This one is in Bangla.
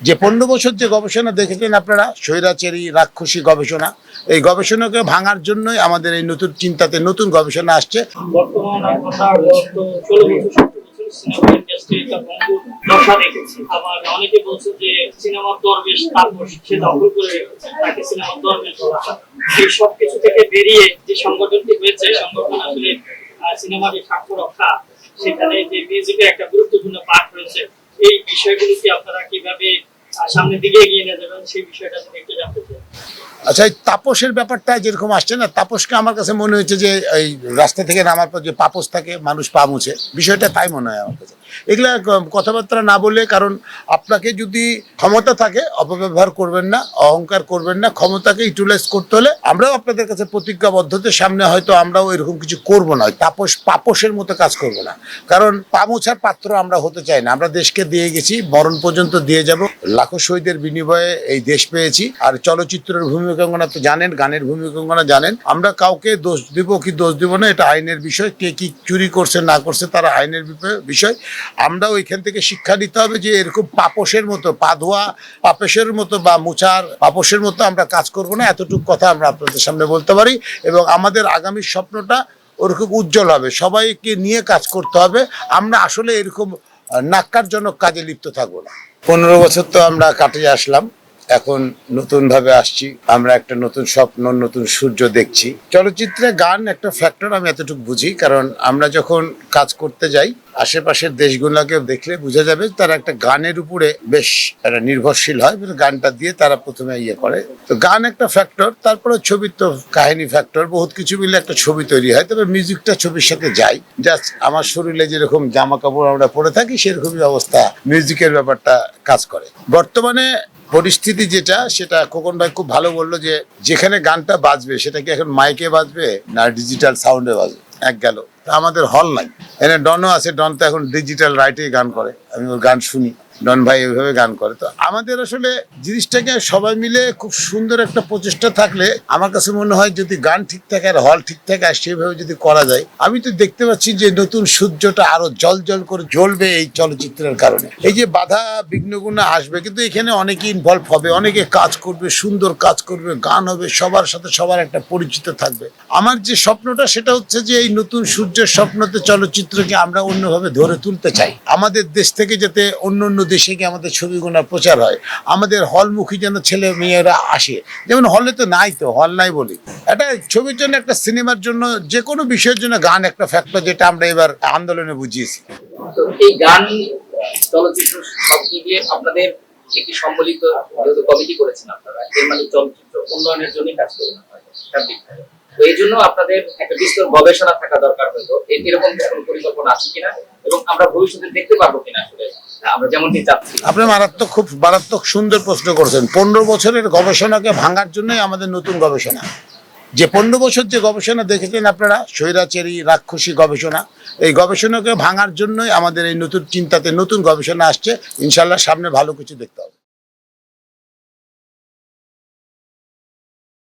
যে পনেরো বছর যে গবেষণা দেখেছেন আপনারা, স্বৈরাচারী, রাক্ষসী গবেষণা, এই গবেষণাকে ভাঙার জন্যই আমাদের এই নতুন চিন্তাতে নতুন গবেষণা আসছে বর্তমান কথা গত ষোলো বছর, সতেরো বছর সিনেমা ইন্ডাস্ট্রি একটা ভঙ্গুর দশা দেখেছি আবার অনেকে বলছে যে সিনেমার দরবেশ তাপস সে দখল করে রেখেছে, তাকে সিনেমার দরবেশ বলা। এই সব সাক্ষ্য রক্ষা, সেখানে এই বিষয়গুলো কি আপনারা সামনের দিকে এগিয়ে নিয়ে যাবেন, সেই বিষয়টা একটু জানতে আচ্ছা এই তাপসের ব্যাপারটা যেরকম আসছে না, তাপসকে আমার কাছে মনে হচ্ছে যে এই রাস্তা থেকে নামার পর যে পাপস থাকে, মানুষ পা মুছে। বিষয়টা তাই মনে হয় আমার কাছে। এগুলা কথাবার্তা না বলে, কারণ আপনাকে যদি ক্ষমতা থাকে, অপব্যবহার করবেন না, অহংকার করবেন না, ক্ষমতাকে ইউটিলাইজ করতে হলে আমরাও আপনাদের কাছে প্রতিজ্ঞাবদ্ধতার সামনে হয়তো আমরাও এরকম কিছু করব না তাপস, পাপসের মতো কাজ করব না। কারণ পা মোছার পাত্র আমরা হতে চাই না, আমরা দেশকে দিয়ে গেছি, মরণ পর্যন্ত দিয়ে যাব। লাখো শহীদের বিনিময়ে এই দেশ পেয়েছি, আর চলচ্চিত্রের ভূমিকঙ্গনা তো জানেন, গানের ভূমিকঙ্গনা জানেন। আমরা কাউকে দোষ দিব কি দোষ দিব না, এটা আইনের বিষয়, কে কি চুরি করছে, না করছে, তারা আইনের বিষয়। আমরাও ওইখান থেকে শিক্ষা নিতে হবে যে এরকম পাপসের মতো পা ধোয়া পাপসের মতো বা মুচার পাপসের মতো আমরা কাজ করব না, এতটুকু কথা আমরা আপনাদের সামনে বলতে পারি। এবং আমাদের আগামী স্বপ্নটা ওরকম উজ্জ্বল হবে, সবাইকে নিয়ে কাজ করতে হবে। আমরা আসলে এরকম নাক্কারজনক কাজে লিপ্ত থাকব না। পনেরো বছর তো আমরা কাটিয়ে আসলাম। এখন নতুন ভাবে আসছি। আমরা একটা নতুন স্বপ্ন, নতুন সূর্য দেখছি। চলচ্চিত্রে গান একটা ফ্যাক্টর আমি এতটুকু বুঝি। কারণ আমরা যখন কাজ করতে যাই, আশেপাশের দেশগুলোকে দেখলে বোঝা যাবে তারা একটা গানের উপরে বেশ একটা নির্ভরশীল হয় মানে গানটা দিয়ে তারা প্রথমে ইয়ে করে। তো গান একটা ফ্যাক্টর তারপরে ছবি তো কাহিনী ফ্যাক্টর বহুত কিছু মিলে একটা ছবি তৈরি হয়। তবে মিউজিকটা ছবির সাথে যায়। জাস্ট আমার শরীরে যেরকম জামা কাপড় আমরা পরে থাকি, সেরকমই অবস্থা মিউজিকের ব্যাপারটা কাজ করে। বর্তমানে পরিস্থিতি যেটা, সেটা খোকন ভাই খুব ভালো বলল যে, যেখানে গানটা বাজবে, সেটা কি এখন মাইকে বাজবে না ডিজিটাল সাউন্ডে বাজবে? এক গেল। আমাদের হল নাই। এখানে ডনও আছে, ডন তো এখন ডিজিটাল রাইটে গান করে। আমি ওর গান শুনি। ডন ভাই এইভাবে গান করে। তো আমাদের আসলে জিনিসটাকে সবাই মিলে খুব সুন্দর একটা প্রচেষ্টা থাকলে আমার কাছে মনে হয় যদি গান ঠিক থাকে আর হল ঠিক থাকে আর সেভাবে যদি করা যায়, আমি তো দেখতে পাচ্ছি যে নতুন সূর্যটা আরও জল জল করে জ্বলবে এই চলচ্চিত্রের কারণে। এই যে বাধা বিঘ্নগুলো আসবে, কিন্তু এখানে অনেকে ইনভলভ হবে, অনেকে কাজ করবে, সুন্দর কাজ করবে, গান হবে, সবার সাথে সবার একটা পরিচিত থাকবে। আমার যে স্বপ্নটা সেটা হচ্ছে যে এই নতুন সূর্যের স্বপ্নতে চলচ্চিত্রকে আমরা অন্যভাবে ধরে তুলতে চাই। আমাদের দেশ থেকে যাতে অন্য অন্য দেশে গিয়ে আমাদের ছবিগুলো প্রচার হয়, আমাদের হলমুখী যেন ছেলে মেয়েরা আসে। যেমন হলে তো নাই তো, হল নাই বলি। একটা ছবির জন্য, একটা সিনেমার জন্য যে কোনো বিষয়ের জন্য গান একটা ফ্যাক্টর যেটা আমরা এবার আন্দোলনে বুঝিয়েছি। গবেষণা থাকা দরকার হয়তো এরকম পরিকল্পনা আছে কিনা? এবং আমরা ভবিষ্যতে দেখতে পারব কিনা আসলে? আপনি মারাত্মক, খুব মারাত্মক সুন্দর প্রশ্ন করছেন। পনেরো বছরের গবেষণাকে ভাঙার জন্যই আমাদের নতুন গবেষণা। যে পনেরো বছর যে গবেষণা দেখেছেন আপনারা, স্বৈরাচারী রাক্ষসী গবেষণা, এই গবেষণাকে ভাঙার জন্যই আমাদের এই নতুন চিন্তাতে নতুন গবেষণা আসছে। ইনশাল্লাহ সামনে ভালো কিছু দেখতে হবে।